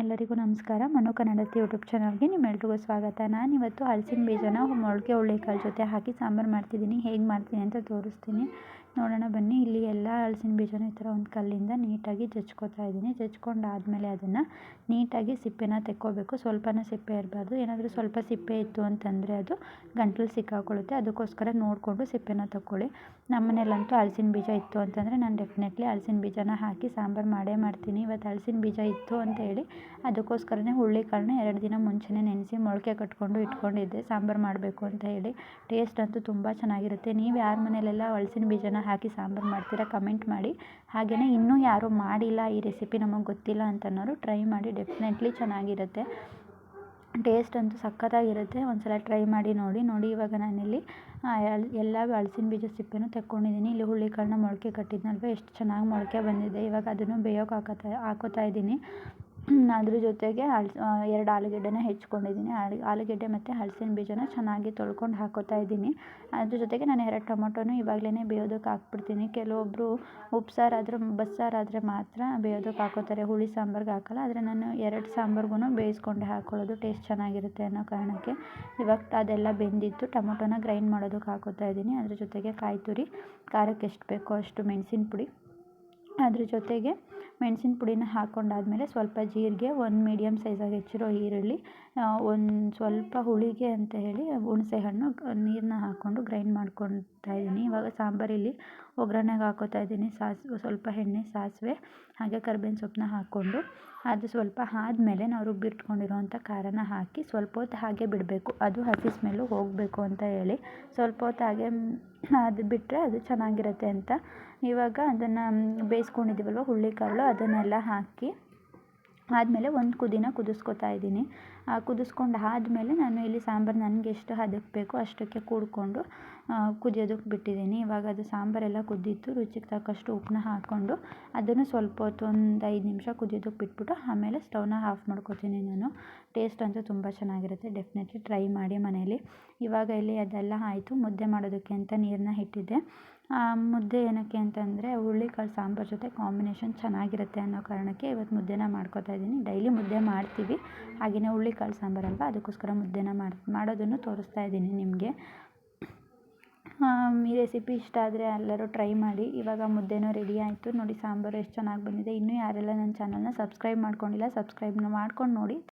ಎಲ್ಲರಿಗೂ ನಮಸ್ಕಾರ. ಮನು ಕನ್ನಡತಿ ಯೂಟ್ಯೂಬ್ ಚಾನಲ್ಗೆ ನಿಮ್ಮೆಲ್ರಿಗೂ ಸ್ವಾಗತ. ನಾನಿವತ್ತು ಹಲಸಿನ ಬೀಜನ ಮೊಳಕೆ ಹುರುಳಿಕಾಳು ಜೊತೆ ಹಾಕಿ ಸಾಂಬಾರು ಮಾಡ್ತಿದ್ದೀನಿ. ಹೇಗೆ ಮಾಡ್ತೀನಿ ಅಂತ ತೋರಿಸ್ತೀನಿ. ನೋಡೋಣ ಬನ್ನಿ. ಇಲ್ಲಿ ಎಲ್ಲ ಹಲಸಿನ ಬೀಜನ ಈ ಥರ ಒಂದು ಕಲ್ಲಿಂದ ನೀಟಾಗಿ ಜಜ್ಕೊತಾ ಇದ್ದೀನಿ. ಜಜ್ಕೊಂಡಾದಮೇಲೆ ಅದನ್ನು ನೀಟಾಗಿ ಸಿಪ್ಪೆನ ತೆಕ್ಕೋಬೇಕು. ಸ್ವಲ್ಪನೂ ಸಿಪ್ಪೆ ಇರಬಾರ್ದು. ಏನಾದರೂ ಸ್ವಲ್ಪ ಸಿಪ್ಪೆ ಇತ್ತು ಅಂತಂದರೆ ಅದು ಗಂಟಲು ಸಿಕ್ಕಾಕೊಳ್ಳುತ್ತೆ. ಅದಕ್ಕೋಸ್ಕರ ನೋಡಿಕೊಂಡು ಸಿಪ್ಪೆನ ತಗೊಳ್ಳಿ ನಮ್ಮನೇಲಂತೂ ಹಲಸಿನ ಬೀಜ ಇತ್ತು ಅಂತಂದರೆ ನಾನು ಡೆಫಿನೆಟ್ಲಿ ಹಲಸಿನ ಬೀಜನ ಹಾಕಿ ಸಾಂಬಾರು ಮಾಡೇ ಮಾಡ್ತೀನಿ. ಇವತ್ತು ಹಲಸಿನ ಬೀಜ ಇತ್ತು ಅಂತ ಹೇಳಿ ಅದಕ್ಕೋಸ್ಕರನೇ ಹುರುಳಿಕಾಳನ್ನ ಎರಡು ದಿನ ಮುಂಚೆನೇ ನೆನೆಸಿ ಮೊಳಕೆ ಕಟ್ಕೊಂಡು ಇಟ್ಕೊಂಡಿದ್ದೆ. ಸಾಂಬಾರು ಮಾಡಬೇಕು ಅಂತ ಹೇಳಿ. ಟೇಸ್ಟ್ ಅಂತೂ ತುಂಬ ಚೆನ್ನಾಗಿರುತ್ತೆ. ನೀವು ಯಾರ ಮನೇಲೆಲ್ಲ ಹಲಸಿನ ಬೀಜನ ಹಾಕಿ ಸಾಂಬಾರು ಮಾಡ್ತೀರಾ ಕಮೆಂಟ್ ಮಾಡಿ. ಹಾಗೆಯೇ ಇನ್ನೂ ಯಾರೂ ಮಾಡಿಲ್ಲ ಈ ರೆಸಿಪಿ ನಮಗೆ ಗೊತ್ತಿಲ್ಲ ಅಂತನೋರು ಟ್ರೈ ಮಾಡಿ, ಡೆಫಿನೆಟ್ಲಿ ಚೆನ್ನಾಗಿರುತ್ತೆ. ಟೇಸ್ಟ್ ಅಂತೂ ಸಖತ್ತಾಗಿರುತ್ತೆ. ಒಂದು ಸಲ ಟ್ರೈ ಮಾಡಿ ನೋಡಿ ನೋಡಿ ಇವಾಗ ನಾನಿಲ್ಲಿ ಎಲ್ಲ ಹಲ್ಸಿನ ಬೀಜ ಸಿಪ್ಪೆನೂ ತೆಕ್ಕೊಂಡಿದ್ದೀನಿ. ಇಲ್ಲಿ ಹುರುಳಿಕಾಳನ್ನ ಮೊಳಕೆ ಕಟ್ಟಿದ್ನಲ್ವ, ಎಷ್ಟು ಚೆನ್ನಾಗಿ ಮೊಳಕೆ ಬಂದಿದೆ. ಇವಾಗ ಅದನ್ನು ಬೇಯೋಕೆ ಹಾಕೋತಾ ಹಾಕೋತಾ ಇದ್ದೀನಿ. ಅದ್ರ ಜೊತೆಗೆ ಹಲ್ಸ್ ಎರಡು ಆಲೂಗಡ್ಡೆನ ಹೆಚ್ಕೊಂಡಿದ್ದೀನಿ. ಆಲೂಗಡ್ಡೆ ಮತ್ತು ಹಲ್ಸಿನ ಬೀಜನ ಚೆನ್ನಾಗಿ ತೊಳ್ಕೊಂಡು ಹಾಕೋತಾ ಇದ್ದೀನಿ. ಅದ್ರ ಜೊತೆಗೆ ನಾನು ಎರಡು ಟೊಮೊಟೊನೂ ಇವಾಗಲೇ ಬೇಯೋದಕ್ಕೆ ಹಾಕ್ಬಿಡ್ತೀನಿ. ಕೆಲವೊಬ್ಬರು ಉಪ್ಸಾರಾದ್ರೆ ಬಸ್ಸಾರಾದರೆ ಮಾತ್ರ ಬೇಯೋದಕ್ಕೆ ಹಾಕೋತಾರೆ. ಹುಳಿ ಸಾಂಬಾರ್ಗೆ ಹಾಕೋಲ್ಲ, ಆದರೆ ನಾನು ಎರಡು ಸಾಂಬಾರ್ಗೂ ಬೇಯಿಸ್ಕೊಂಡೆ ಹಾಕ್ಕೊಳ್ಳೋದು ಟೇಸ್ಟ್ ಚೆನ್ನಾಗಿರುತ್ತೆ ಅನ್ನೋ ಕಾರಣಕ್ಕೆ. ಇವಾಗ ಅದೆಲ್ಲ ಬೆಂದಿತ್ತು ಟೊಮೊಟೊನ ಗ್ರೈಂಡ್ ಮಾಡೋದಕ್ಕೆ ಹಾಕೋತಾ ಇದ್ದೀನಿ. ಅದ್ರ ಜೊತೆಗೆ ಕಾಯಿ ತುರಿ ಖಾರಕ್ಕೆ ಎಷ್ಟು ಬೇಕೋ ಅಷ್ಟು ಮೆಣಸಿನ ಪುಡಿ ಅದ್ರ ಜೊತೆಗೆ ಮೆಣಸಿನ ಪುಡಿನ ಹಾಕ್ಕೊಂಡಾದ್ಮೇಲೆ ಸ್ವಲ್ಪ ಜೀರಿಗೆ, ಒಂದು ಮೀಡಿಯಮ್ ಸೈಜಾಗಿ ಹೆಚ್ಚಿರೋ ಈರುಳ್ಳಿ ಒಂದು ಸ್ವಲ್ಪ ಹುಳಿಗೆ ಅಂತ ಹೇಳಿ ಹುಣಸೆ ಹಣ್ಣು ನೀರನ್ನ ಹಾಕ್ಕೊಂಡು ಗ್ರೈಂಡ್ ಮಾಡ್ಕೊತಾ ಇದ್ದೀನಿ. ಇವಾಗ ಸಾಂಬಾರಲ್ಲಿ ಒಗ್ಗರಣೆಗೆ ಹಾಕೋತಾ ಇದ್ದೀನಿ. ಸಾಸಿವೆ ಸ್ವಲ್ಪ ಎಣ್ಣೆ, ಸಾಸಿವೆ, ಹಾಗೆ ಕರ್ಬೇವಿನ ಸೊಪ್ಪನ್ನ ಹಾಕ್ಕೊಂಡು. ಅದು ಸ್ವಲ್ಪ ಆದ್ಮೇಲೆ ನಾವು ರುಬ್ಬಿಟ್ಕೊಂಡಿರುವಂಥ ಖಾರನ ಹಾಕಿ ಸ್ವಲ್ಪ ಹೊತ್ತು ಹಾಗೆ ಬಿಡಬೇಕು. ಅದು ಹಸಿ ಸ್ಮೆಲ್ಲು ಹೋಗಬೇಕು ಅಂತ ಹೇಳಿ ಸ್ವಲ್ಪ ಹೊತ್ತು ಹಾಗೆ ಅದು ಬಿಟ್ಟರೆ ಅದು ಚೆನ್ನಾಗಿರುತ್ತೆ ಅಂತ. ಇವಾಗ ಅದನ್ನು ಬೇಯಿಸ್ಕೊಂಡಿದ್ದೀವಲ್ವ ಹುರುಳಿಕಾಳು, ಅದನ್ನೆಲ್ಲ ಹಾಕಿ ಆದಮೇಲೆ ಒಂದು ಕುದಿನ ಕುದಿಸ್ಕೊತಾ ಇದ್ದೀನಿ. ಕುದಿಸ್ಕೊಂಡು ಆದಮೇಲೆ ನಾನು ಇಲ್ಲಿ ಸಾಂಬಾರು ನನಗೆ ಎಷ್ಟು ಹದಕ್ಕೆ ಬೇಕೋ ಅಷ್ಟಕ್ಕೆ ಕೂಡಿಕೊಂಡು ಕುದಿಯೋದಕ್ಕೆ ಬಿಟ್ಟಿದ್ದೀನಿ. ಇವಾಗ ಅದು ಸಾಂಬಾರೆಲ್ಲ ಕುದ್ದಿತ್ತು, ರುಚಿಗೆ ತಕ್ಕಷ್ಟು ಉಪ್ಪನ್ನ ಹಾಕ್ಕೊಂಡು ಅದನ್ನು ಸ್ವಲ್ಪ ಹೊತ್ತು ಒಂದು ಐದು ನಿಮಿಷ ಕುದಿಯೋದಕ್ಕೆ ಬಿಟ್ಬಿಟ್ಟು ಆಮೇಲೆ ಸ್ಟವ್ನ ಆಫ್ ಮಾಡ್ಕೊತೀನಿ ನಾನು. ಟೇಸ್ಟ್ ಅಂತೂ ತುಂಬ ಚೆನ್ನಾಗಿರುತ್ತೆ, ಡೆಫಿನೆಟ್ಲಿ ಟ್ರೈ ಮಾಡಿ ಮನೇಲಿ ಇವಾಗ ಇಲ್ಲಿ ಅದೆಲ್ಲ ಆಯಿತು, ಮುದ್ದೆ ಮಾಡೋದಕ್ಕೆ ಅಂತ ನೀರನ್ನ ಇಟ್ಟಿದ್ದೆ ಮುದ್ದೆ ಏನಕ್ಕೆ ಅಂತಂದರೆ ಹುರುಳಿಕಾಳು ಸಾಂಬಾರು ಜೊತೆ ಕಾಂಬಿನೇಷನ್ ಚೆನ್ನಾಗಿರುತ್ತೆ ಅನ್ನೋ ಕಾರಣಕ್ಕೆ ಇವತ್ತು ಮುದ್ದೆನ ಮಾಡ್ಕೊತಾ ಇದ್ದೀನಿ. ಡೈಲಿ ಮುದ್ದೆ ಮಾಡ್ತೀವಿ. ಹಾಗೆಯೇ ಹುರುಳಿಕಾಳು ಸಾಂಬಾರಲ್ವ ಅದಕ್ಕೋಸ್ಕರ ಮುದ್ದೆನ ಮಾಡಿ, ಮಾಡೋದನ್ನು ತೋರಿಸ್ತಾ ಇದ್ದೀನಿ ನಿಮಗೆ. ಈ ರೆಸಿಪಿ ಇಷ್ಟ ಆದರೆ ಎಲ್ಲರೂ ಟ್ರೈ ಮಾಡಿ. ಇವಾಗ ಮುದ್ದೆನೂ ರೆಡಿ ಆಯಿತು. ನೋಡಿ ಸಾಂಬಾರು ಎಷ್ಟು ಚೆನ್ನಾಗಿ ಬಂದಿದೆ. ಇನ್ನೂ ಯಾರೆಲ್ಲ ನನ್ನ ಚಾನಲ್ನ ಸಬ್ಸ್ಕ್ರೈಬ್ ಮಾಡ್ಕೊಂಡಿಲ್ಲ ಸಬ್ಸ್ಕ್ರೈಬ್ನ ಮಾಡ್ಕೊಂಡು ನೋಡಿ.